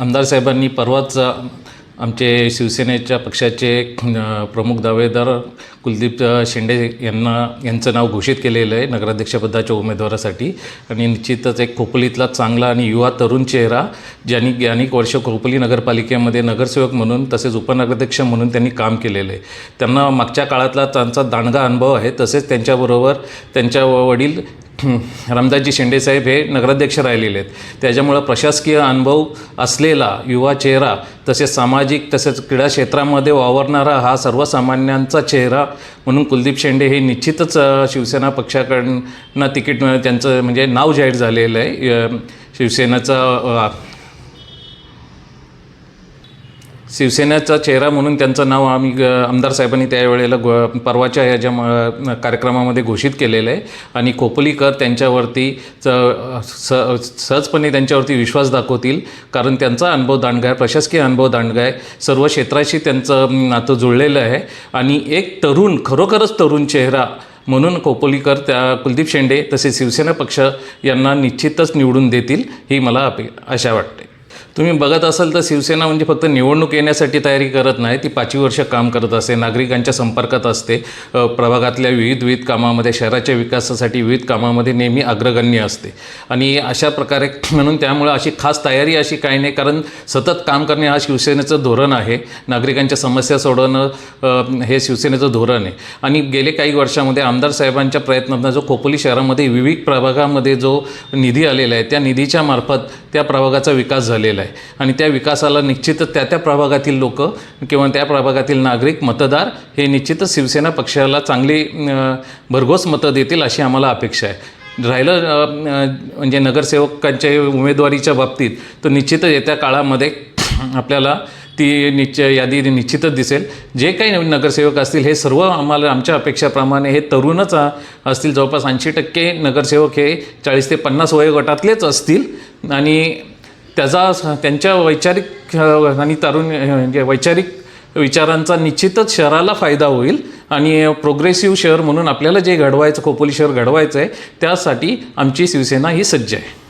आमदार साहेबांनी परवाच आमचे शिवसेनेच्या पक्षाचे प्रमुख दावेदार कुलदीप शेंडे यांना यांचं नाव घोषित केलेलं आहे नगराध्यक्षपदाच्या उमेदवारासाठी. आणि निश्चितच एक खोपोलीतला चांगला आणि युवा तरुण चेहरा ज्यांनी अनेक वर्ष खोपोली नगरपालिकेमध्ये नगरसेवक म्हणून तसेच उपनगराध्यक्ष म्हणून त्यांनी काम केलेलं आहे. त्यांना मागच्या काळातला त्यांचा दांडगा अनुभव आहे तसेच त्यांच्याबरोबर त्यांच्या वडील रामदासजी शेंडेसाहेब हे नगराध्यक्ष राहिलेले आहेत. त्याच्यामुळं प्रशासकीय अनुभव असलेला युवा चेहरा तसेच सामाजिक तसेच क्रीडा क्षेत्रामध्ये वावरणारा हा सर्वसामान्यांचा चेहरा म्हणून कुलदीप शेंडे हे निश्चितच शिवसेना पक्षाकडनं तिकीट त्यांचं म्हणजे नाव जाहीर झालेलं आहे. शिवसेनेचा शिवसेनेचा चेहरा म्हणून त्यांचं नाव आम्ही आमदार साहेबांनी त्यावेळेला गो परवाच्या ह्याच्या म- कार्यक्रमामध्ये घोषित केलेलं आहे. आणि खोपोलीकर त्यांच्यावरती च स सहजपणे त्यांच्यावरती विश्वास दाखवतील कारण त्यांचा अनुभव दांडगाय प्रशासकीय अनुभव दांडगाय. आहे सर्व क्षेत्राशी त्यांचं नातं जुळलेलं आहे. आणि एक तरुण खरोखरच तरुण चेहरा म्हणून खोपोलीकर त्या कुलदीप शेंडे तसेच शिवसेना पक्ष यांना निश्चितच निवडून देतील ही मला अपे आशा वाटते. तुम्ही बघत असाल तर शिवसेना म्हणजे फक्त निवडणूक येण्यासाठी तयारी करत नाही ती पाचवी वर्ष काम करत असते. नागरिकांच्या संपर्कात असते. प्रभागातल्या विविध विविध कामामध्ये शहराच्या विकासासाठी विविध कामामध्ये नेहमी अग्रगण्य असते. आणि अशा प्रकारे म्हणून त्यामुळं अशी खास तयारी अशी काही नाही कारण सतत काम करणे हा शिवसेनेचं धोरण आहे. नागरिकांच्या समस्या सोडवणं हे शिवसेनेचं धोरण आहे. आणि गेले काही वर्षामध्ये आमदार साहेबांच्या प्रयत्नातून जो खोपोली शहरामध्ये विविध प्रभागामध्ये जो निधी आलेला आहे त्या निधीच्या मार्फत त्या प्रभागाचा विकास झालेला आहे. आणि त्या विकासाला निश्चितच त्या त्या प्रभागातील लोक किंवा त्या प्रभागातील नागरिक मतदार हे निश्चितच शिवसेना पक्षाला चांगली भरघोस मतं देतील अशी आम्हाला अपेक्षा आहे. राहिलं म्हणजे नगरसेवकांच्या उमेदवारीच्या बाबतीत तर निश्चितच येत्या काळामध्ये आपल्याला ती निश्च यादी निश्चितच दिसेल. जे काही नगरसेवक असतील हे सर्व आम्हाला आमच्या अपेक्षाप्रमाणे हे तरुणच असतील. जवळपास ऐंशी टक्के नगरसेवक हे चाळीस ते पन्नास वयोगटातलेच असतील. आणि त्याचा त्यांच्या वैचारिक आणि तरुण म्हणजे वैचारिक विचारांचा निश्चितच शहराला फायदा होईल. आणि प्रोग्रेसिव्ह शहर म्हणून आपल्याला जे घडवायचं खोपोली शहर घडवायचं आहे त्यासाठी आमची शिवसेना ही सज्ज आहे.